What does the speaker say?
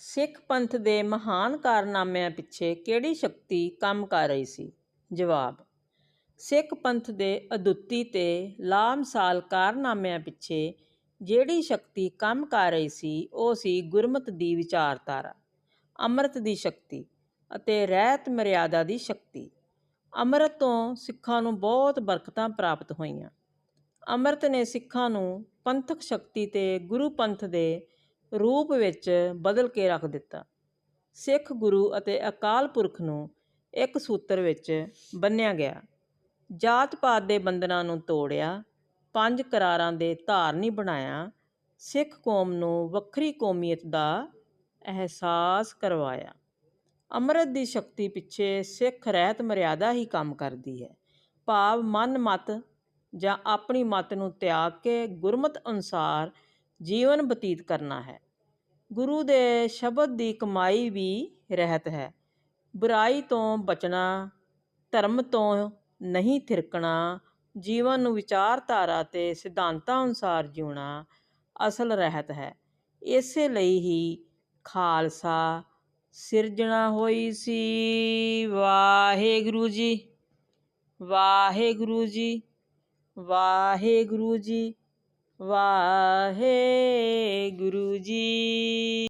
ਸਿੱਖ ਪੰਥ ਦੇ ਮਹਾਨ ਕਾਰਨਾਮਿਆਂ ਪਿੱਛੇ ਕਿਹੜੀ ਸ਼ਕਤੀ ਕੰਮ ਕਰ ਰਹੀ ਸੀ? ਜਵਾਬ, ਸਿੱਖ ਪੰਥ ਦੇ ਅਦੁੱਤੀ ਤੇ ਲਾਮਿਸਾਲ ਕਾਰਨਾਮਿਆਂ ਪਿੱਛੇ ਜਿਹੜੀ ਸ਼ਕਤੀ ਕੰਮ ਕਰ ਰਹੀ ਸੀ, ਉਹ ਸੀ ਗੁਰਮਤਿ ਦੀ ਵਿਚਾਰਧਾਰਾ, ਅੰਮ੍ਰਿਤ ਦੀ ਸ਼ਕਤੀ ਅਤੇ ਰਹਿਤ ਮਰਿਆਦਾ ਦੀ ਸ਼ਕਤੀ। ਅੰਮ੍ਰਿਤ ਤੋਂ ਸਿੱਖਾਂ ਨੂੰ ਬਹੁਤ ਬਰਕਤਾਂ ਪ੍ਰਾਪਤ ਹੋਈਆਂ। ਅੰਮ੍ਰਿਤ ਨੇ ਸਿੱਖਾਂ ਨੂੰ ਪੰਥਕ ਸ਼ਕਤੀ ਤੇ ਗੁਰੂ ਪੰਥ ਦੇ ਰੂਪ ਵਿੱਚ ਬਦਲ ਕੇ ਰੱਖ ਦਿੱਤਾ। ਸਿੱਖ ਗੁਰੂ ਅਤੇ ਅਕਾਲ ਪੁਰਖ ਨੂੰ ਇੱਕ ਸੂਤਰ ਵਿੱਚ ਬੰਨਿਆ ਗਿਆ। ਜਾਤ ਪਾਤ ਦੇ ਬੰਧਨਾਂ ਨੂੰ ਤੋੜਿਆ, ਪੰਜ ਕਰਾਰਾਂ ਦੇ ਧਾਰਨੀ ਬਣਾਇਆ, ਸਿੱਖ ਕੌਮ ਨੂੰ ਵੱਖਰੀ ਕੌਮੀਅਤ ਦਾ ਅਹਿਸਾਸ ਕਰਵਾਇਆ। ਅੰਮ੍ਰਿਤ ਦੀ ਸ਼ਕਤੀ ਪਿੱਛੇ ਸਿੱਖ ਰਹਿਤ ਮਰਿਆਦਾ ਹੀ ਕੰਮ ਕਰਦੀ ਹੈ। ਭਾਵ ਮਨ ਮਤ ਜਾਂ ਆਪਣੀ ਮਤ ਨੂੰ ਤਿਆਗ ਕੇ ਗੁਰਮਤ ਅਨੁਸਾਰ ਜੀਵਨ ਬਤੀਤ ਕਰਨਾ ਹੈ। ਗੁਰੂ ਦੇ ਸ਼ਬਦ ਦੀ ਕਮਾਈ ਵੀ ਰਹਿਤ ਹੈ। ਬੁਰਾਈ ਤੋਂ ਬਚਣਾ, ਧਰਮ ਤੋਂ ਨਹੀਂ ਥਿਰਕਣਾ, ਜੀਵਨ ਨੂੰ ਵਿਚਾਰਧਾਰਾ ਤੇ ਸਿਧਾਂਤਾਂ ਅਨੁਸਾਰ ਜਿਉਣਾ ਅਸਲ ਰਹਿਤ ਹੈ। ਇਸੇ ਲਈ ਹੀ ਖਾਲਸਾ ਸਿਰਜਣਾ ਹੋਈ ਸੀ। ਵਾਹਿਗੁਰੂ ਜੀ ਵਾਹਿਗੁਰੂ ਜੀ ਵਾਹਿਗੁਰੂ ਜੀ ਵਾਹਿਗੁਰੂ ਜੀ।